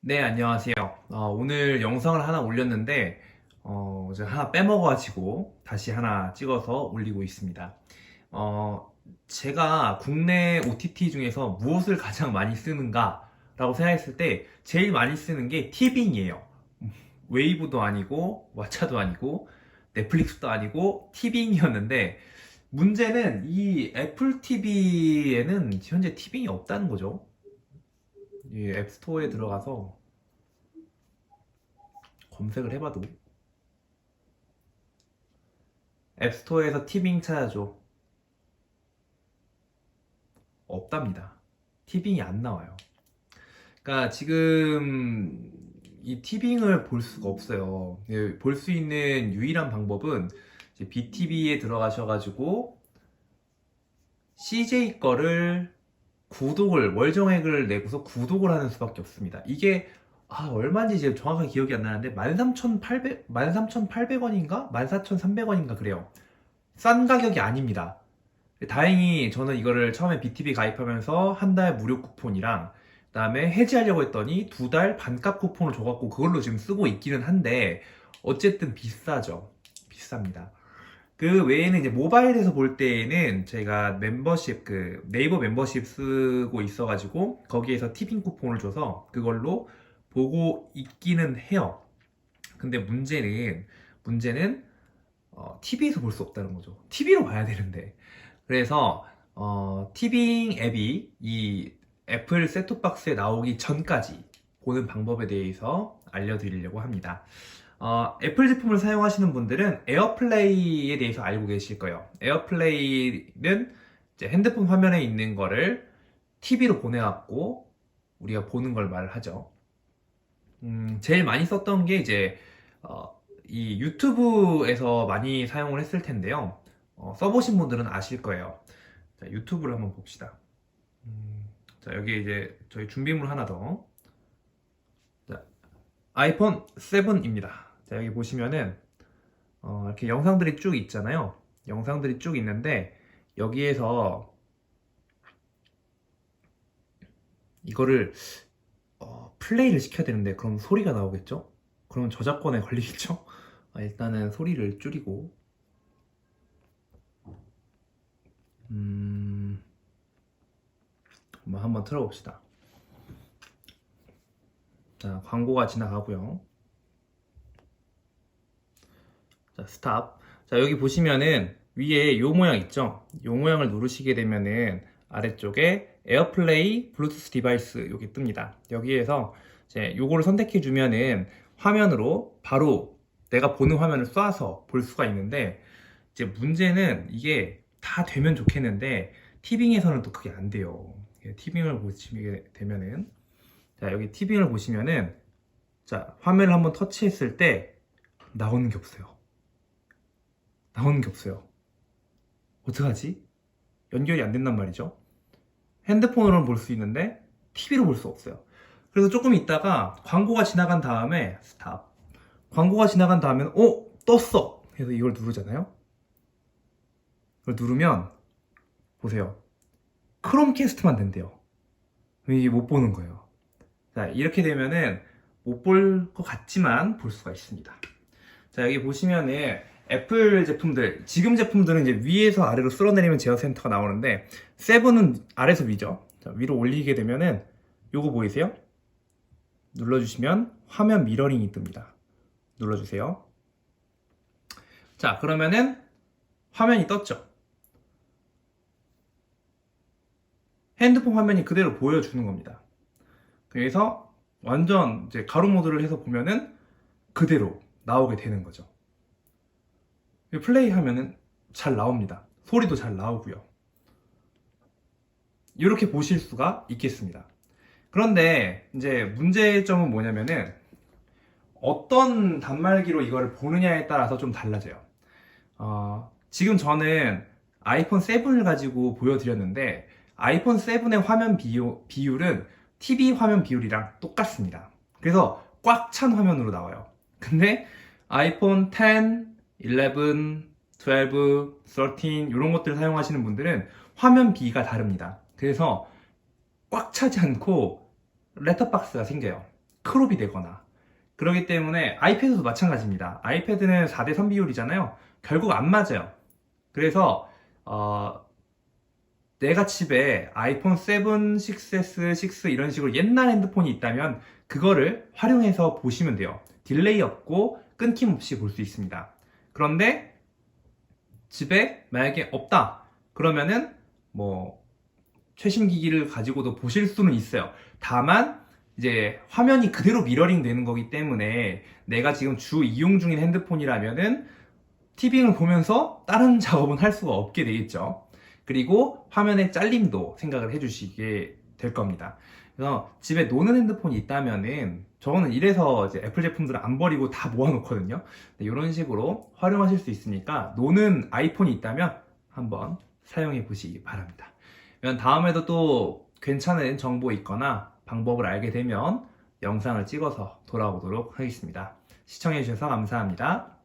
네, 안녕하세요. 어, 오늘 영상을 하나 올렸는데, 어, 제가 하나 빼먹어가지고 다시 하나 찍어서 올리고 있습니다. 어, 제가 국내 OTT 중에서 무엇을 가장 많이 쓰는가? 라고 생각했을 때, 제일 많이 쓰는 게 티빙이에요. 웨이브도 아니고, 왓챠도 아니고, 넷플릭스도 아니고, 티빙이었는데, 문제는 이 애플 TV에는 현재 티빙이 없다는 거죠. 이 앱스토어에 들어가서 검색을 해봐도 앱스토어에서 티빙 찾아줘. 없답니다. 티빙이 안 나와요. 그러니까 지금 이 티빙을 볼 수가 없어요. 볼 수 있는 유일한 방법은 BTV에 들어가셔가지고 CJ 거를 구독을 월정액을 내고서 구독을 하는 수밖에 없습니다. 이게 아, 얼마인지 지금 정확하게 기억이 안 나는데 13,800 13,800원인가? 14,300원인가 그래요. 싼 가격이 아닙니다. 다행히 저는 이거를 처음에 BTV 가입하면서 한 달 무료 쿠폰이랑 그다음에 해지하려고 했더니 두 달 반값 쿠폰을 줘갖고 그걸로 지금 쓰고 있기는 한데 어쨌든 비싸죠. 비쌉니다. 그 외에는 이제 모바일에서 볼 때에는 제가 멤버십 그 네이버 멤버십 쓰고 있어가지고 거기에서 티빙 쿠폰을 줘서 그걸로 보고 있기는 해요. 근데 문제는 문제는 어, TV에서 볼 수 없다는 거죠. TV로 봐야 되는데 그래서 어, 티빙 앱이 이 애플 셋톱박스에 나오기 전까지 보는 방법에 대해서 알려드리려고 합니다. 어, 애플 제품을 사용하시는 분들은 에어플레이에 대해서 알고 계실 거예요. 에어플레이는 핸드폰 화면에 있는 거를 TV로 보내갖고 우리가 보는 걸 말을 하죠. 음, 제일 많이 썼던 게 이제 어, 이 유튜브에서 많이 사용을 했을 텐데요. 어, 써보신 분들은 아실 거예요. 자, 유튜브를 한번 봅시다. 음, 자, 여기 이제 저희 준비물 하나 더. 자, 아이폰 7입니다. 자, 여기 보시면은 어, 이렇게 영상들이 쭉 있잖아요. 영상들이 쭉 있는데 여기에서 이거를 어, 플레이를 시켜야 되는데 그럼 소리가 나오겠죠? 그럼 저작권에 걸리겠죠? 아, 일단은 소리를 줄이고 음, 한번 틀어봅시다. 자, 광고가 지나가고요. 자, 스탑. 자, 여기 보시면은 위에 요 모양 있죠? 요 모양을 누르시게 되면은 아래쪽에 에어플레이 블루투스 디바이스 여기 뜹니다. 여기에서 이제 요거를 선택해 주면은 화면으로 바로 내가 보는 화면을 쏴서 볼 수가 있는데 이제 문제는 이게 다 되면 좋겠는데 티빙에서는 또 그게 안 돼요. 티빙을 보시게 되면은 자, 여기 티빙을 보시면은 자, 화면을 한번 터치했을 때 나오는 게 없어요. 나오는 게 없어요. 어떡하지? 연결이 안 된단 말이죠. 핸드폰으로는 볼 수 있는데 TV로 볼 수 없어요. 그래서 조금 있다가 광고가 지나간 다음에 스탑. 광고가 지나간 다음에 어 떴어. 그래서 이걸 누르잖아요. 이걸 누르면 보세요. 크롬캐스트만 된대요. 이게 못 보는 거예요. 자 이렇게 되면은 못 볼 것 같지만 볼 수가 있습니다. 자 여기 보시면은 애플 제품들 지금 제품들은 이제 위에서 아래로 쓸어내리면 제어 센터가 나오는데 세븐은 아래서 위죠. 자, 위로 올리게 되면은 요거 보이세요? 눌러주시면 화면 미러링이 뜹니다. 눌러주세요. 자 그러면은 화면이 떴죠. 핸드폰 화면이 그대로 보여주는 겁니다. 그래서 완전 이제 가로 모드를 해서 보면은 그대로 나오게 되는 거죠. 플레이 하면은 잘 나옵니다. 소리도 잘 나오고요. 이렇게 보실 수가 있겠습니다. 그런데 이제 문제점은 뭐냐면은 어떤 단말기로 이거를 보느냐에 따라서 좀 달라져요. 어, 지금 저는 아이폰 7을 가지고 보여드렸는데 아이폰 7의 화면 비율, 비율은 TV 화면 비율이랑 똑같습니다. 그래서 꽉 찬 화면으로 나와요. 근데 아이폰 10, 11, 12, 13 이런 것들 사용하시는 분들은 화면 비가 다릅니다. 그래서 꽉 차지 않고 렛터박스가 생겨요. 크롭이 되거나 그렇기 때문에 아이패드도 마찬가지입니다. 아이패드는 4대 3 비율이잖아요. 결국 안 맞아요. 그래서 어, 내가 집에 아이폰 7, 6S, 6 이런 식으로 옛날 핸드폰이 있다면 그거를 활용해서 보시면 돼요. 딜레이 없고 끊김 없이 볼 수 있습니다. 그런데 집에 만약에 없다. 그러면은 뭐 최신 기기를 가지고도 보실 수는 있어요. 다만 이제 화면이 그대로 미러링 되는 거기 때문에 내가 지금 주 이용 중인 핸드폰이라면은 티빙을 보면서 다른 작업은 할 수가 없게 되겠죠. 그리고 화면의 잘림도 생각을 해주시게 될 겁니다. 그래서 집에 노는 핸드폰이 있다면은 저거는 이래서 이제 애플 제품들을 안 버리고 다 모아놓거든요. 이런 식으로 활용하실 수 있으니까 노는 아이폰이 있다면 한번 사용해 보시기 바랍니다. 다음에도 또 괜찮은 정보 있거나 방법을 알게 되면 영상을 찍어서 돌아오도록 하겠습니다. 시청해 주셔서 감사합니다.